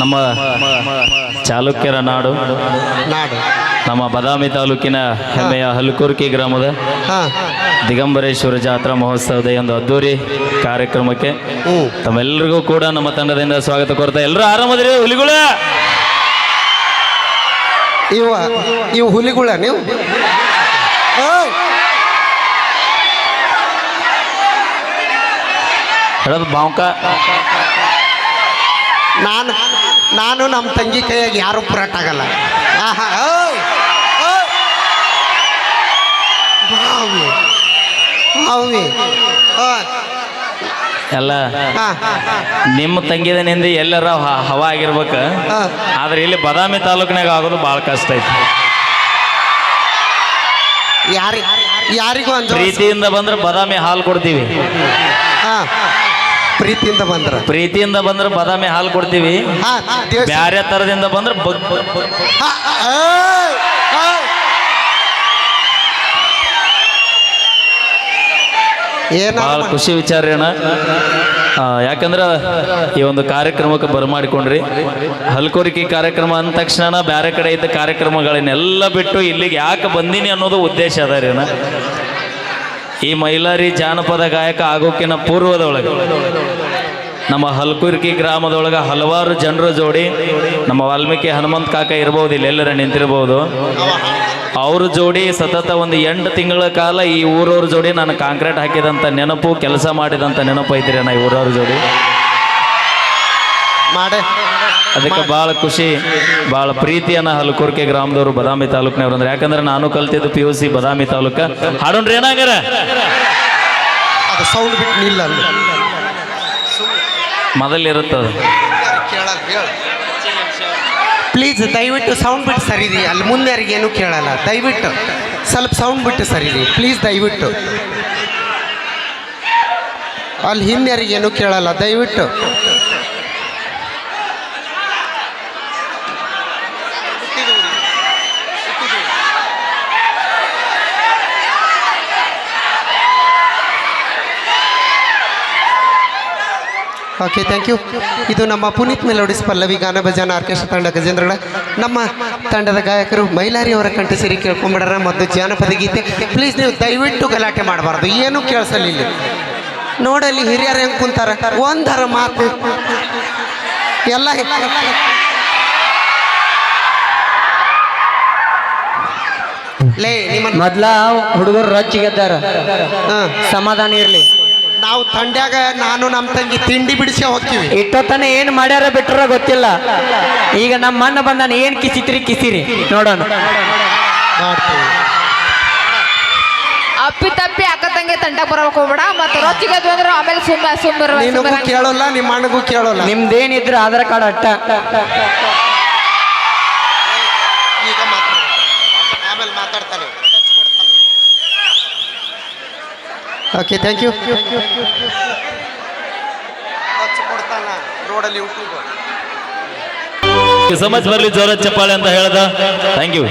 ನಮ್ಮ ಚಾಲುಕ್ಯರ ನಾಡು. ನಾಡು. ನಮ್ಮ ಬದಾಮಿ ತಾಲೂಕಿನ ಹೆಮ್ಮೆಯ ಹಲ್ಕುರ್ಕಿ ಗ್ರಾಮದ ದಿಗಂಬರೇಶ್ವರ ಜಾತ್ರಾ ಮಹೋತ್ಸವದ ಒಂದು ಅದ್ದೂರಿ ಕಾರ್ಯಕ್ರಮಕ್ಕೆ ತಮ್ಮೆಲ್ಲರಿಗೂ ಕೂಡ ನಮ್ಮ ತಂಡದಿಂದ ಸ್ವಾಗತ ಕೋರ್ತಾ ಎಲ್ಲರೂ ಆರಾಮದ್ರಿ ಹುಲಿಗುಳ? ಇವ ಇವು ಹುಲಿಗಳ ನೀವು! ಹೇಳೋದು ಬಾಂಕ ನಾನು ನಾನು ನಮ್ಮ ತಂಗಿ ಕೈಯಾಗಿ ಯಾರು ಪುರಾಟ ಆಗಲ್ಲ. ಆಹಾ. ಎಲ್ಲ ಹಾ, ನಿಮ್ಮ ತಂಗಿದನಿಂದ ಎಲ್ಲರ ಹವಾ ಆಗಿರ್ಬೇಕು. ಆದ್ರೆ ಇಲ್ಲಿ ಬದಾಮಿ ತಾಲೂಕಿನಾಗ ಆಗೋದು ಭಾಳ ಕಷ್ಟ ಐತಿ. ಯಾರಿ ಯಾರಿಗೂ ಪ್ರೀತಿಯಿಂದ ಬಂದ್ರೆ ಬದಾಮಿ ಹಾಲು ಕೊಡ್ತೀವಿ. ಹಾ. ಪ್ರೀತಿಯಿಂದ ಬಂದ್ರ. ಪ್ರೀತಿಯಿಂದ ಬಂದ್ರೆ ಬಾದಾಮಿ ಹಾಲು ಕೊಡ್ತೀವಿ. ಹಾ ಬ್ಯಾರೆ ತರದಿಂದ ಬಂದ್ರೆ ಬಗ್ ಬಗ್ ಬಗ್ ಹಾ, ಓಯ್! ಓಯ್! ಏನ ಭಾಳ ಖುಷಿ ವಿಚಾರ ಅಣ್ಣ. ಆ, ಯಾಕಂದ್ರೆ ಈ ಒಂದು ಕಾರ್ಯಕ್ರಮಕ್ಕೆ ಬರಮಾಡಿಕೊಂಡ್ರಿ. ಹಲ್ಕೋರಿಕೆ ಕಾರ್ಯಕ್ರಮ ಅಂದ ತಕ್ಷಣ ಬೇರೆ ಕಡೆ ಇದ್ದ ಕಾರ್ಯಕ್ರಮಗಳನ್ನೆಲ್ಲ ಬಿಟ್ಟು ಇಲ್ಲಿಗೆ ಯಾಕೆ ಬಂದೀನಿ ಅನ್ನೋದು ಉದ್ದೇಶ ಅದ ರೀ ಅಣ್ಣ. ಈ ಮೈಲಾರಿ ಜಾನಪದ ಗಾಯಕ ಆಗೋಕಿನ ಪೂರ್ವದೊಳಗೆ ನಮ್ಮ ಹಲ್ಕುರ್ಕಿ ಗ್ರಾಮದೊಳಗೆ ಹಲವಾರು ಜನರ ಜೋಡಿ ನಮ್ಮ ವಾಲ್ಮೀಕಿ ಹನುಮಂತ ಕಾಕ ಇರ್ಬೋದು ಇಲ್ಲಿ ಎಲ್ಲರ ನಿಂತಿರ್ಬೋದು. ಅವ್ರ ಜೋಡಿ ಸತತ ಒಂದು ಎಂಟು ತಿಂಗಳ ಕಾಲ ಈ ಊರವ್ರ ಜೋಡಿ ನಾನು ಕಾಂಕ್ರೀಟ್ ಹಾಕಿದಂಥ ನೆನಪು ಕೆಲಸ ಮಾಡಿದಂಥ ನೆನಪು ಐತ್ರಿ ನಾ ಊರವ್ರ ಜೋಡಿ. ಮಾಡೆ. ಅದಕ್ಕೆ ಭಾಳ ಖುಷಿ ಭಾಳ ಪ್ರೀತಿಯನ್ನ ಹಲ್ಕುರ್ಕೆ ಗ್ರಾಮದವರು ಬದಾಮಿ ತಾಲೂಕಿನವ್ರು ಅಂದ್ರೆ. ಯಾಕಂದ್ರೆ ನಾನು ಕಲ್ತಿದ್ದು P U C Badami taluk. ಹಾಡೋಣ್ರಿ ಏನಾಗ್ಯಾರ? ಅದು ಸೌಂಡ್ ಬಿಟ್ಟು ನಿಲ್ಲ ಮೊದಲಿರುತ್ತದ. ಪ್ಲೀಸ್ ದಯವಿಟ್ಟು ಸೌಂಡ್ ಬಿಟ್ಟು ಸರಿದಿ ಅಲ್ಲಿ ಮುಂದೆ ಯಾರಿಗೇನು ಕೇಳಲ್ಲ. ದಯವಿಟ್ಟು ಸ್ವಲ್ಪ ಸೌಂಡ್ ಬಿಟ್ಟು ಸರಿರಿ. ಪ್ಲೀಸ್ ದಯವಿಟ್ಟು. ಅಲ್ಲಿ ಹಿಂದೆ ಯಾರಿಗೇನು ಕೇಳಲ್ಲ. ದಯವಿಟ್ಟು. ಓಕೆ ಥ್ಯಾಂಕ್ ಯು ಇದು ನಮ್ಮ ಪುನೀತ್ ಮೆಲೋಡಿಸ್ ಪಲ್ಲವಿ ಗಾನ ಭಜನ ಆರ್ಕೆಸ್ಟ್ರಾ ತಂಡ ಗಜೇಂದ್ರಳ ನಮ್ಮ ತಂಡದ ಗಾಯಕರು ಮೈಲಾರಿ ಅವರ ಕಂಠ ಸೇರಿ ಕೇಳ್ಕೊಂಬಿಡೋಣ ಮತ್ತು ಜಾನಪದ ಗೀತೆ. ಪ್ಲೀಸ್ ನೀವು ದಯವಿಟ್ಟು ಗಲಾಟೆ ಮಾಡಬಾರ್ದು. ಏನೂ ಕೇಳಿಸಲಿಲ್ಲ. ನೋಡಲ್ಲಿ ಹಿರಿಯರು ಹೆಂಗೆ ಕುಂತಾರ? ಒಂದರ ಮಾತು. ಎಲ್ಲ ಲೇ ನಿಮ್ಮ ಮೊದ್ಲ ಹುಡುಗರು ರೊಚ್ಚಿಗೆದ್ದಾರ. ಹಾಂ. ಸಮಾಧಾನ ಇರ್ಲಿ. ನಾವು ತಂಡ್ಯಾಗ ನಾನು ನಮ್ಮ ತಂಗಿ ತಿಂಡಿ ಬಿಡಿಸಿ ಹೋಗ್ತೀವಿ. ಇಟ್ಟೊತ್ತನ ಏನ್ ಮಾಡ್ಯಾರ ಬಿಟ್ರ ಗೊತ್ತಿಲ್ಲ. ಈಗ ನಮ್ಮ ಮಣ್ಣ ಬಂದಾನ ಏನ್ ಕಿಸಿತ್ರಿ ಕಿಸಿರಿ? ನೋಡೋಣ. ಮಾಡ್ತೀವಿ. ಅಪ್ಪಿ ತಪ್ಪಿ ಅಕ್ಕ ತಂಗಿ ತಂಡ ಬರಬೇಕು ಹೋಗ್ಬೇಡ ಮತ್ತೆ ರೊಚ್ಚಿಗೆ ಅಂದ್ರೆ ಆಮೇಲೆ ಸುಮ್ಮ ಸುಮ್ಮರ ನಿನಗೂ ಕೇಳೋಲ್ಲ ನಿಮ್ಮ ಅಣ್ಣಗೂ ಕೇಳೋಲ್ಲ. ನಿಮ್ದೇನಿದ್ರು ಆಧಾರ್ ಕಾರ್ಡ್ ಅಟ್ಟ. ಈಗ ಮಾತಾಡ ಆಮೇಲೆ ಮಾತಾಡ್ತಾನೆ ಓಕೆ ಥ್ಯಾಂಕ್ ಯು ಕೊಡ್ತಾನ ರೋಡಲ್ಲಿ ಯೂಟ್ಯೂಬ್ ಸಮಜ್ ಬರಲಿ ಜೋರ ಚಪ್ಪಾಳೆ ಅಂತ ಹೇಳ್ದ. Thank you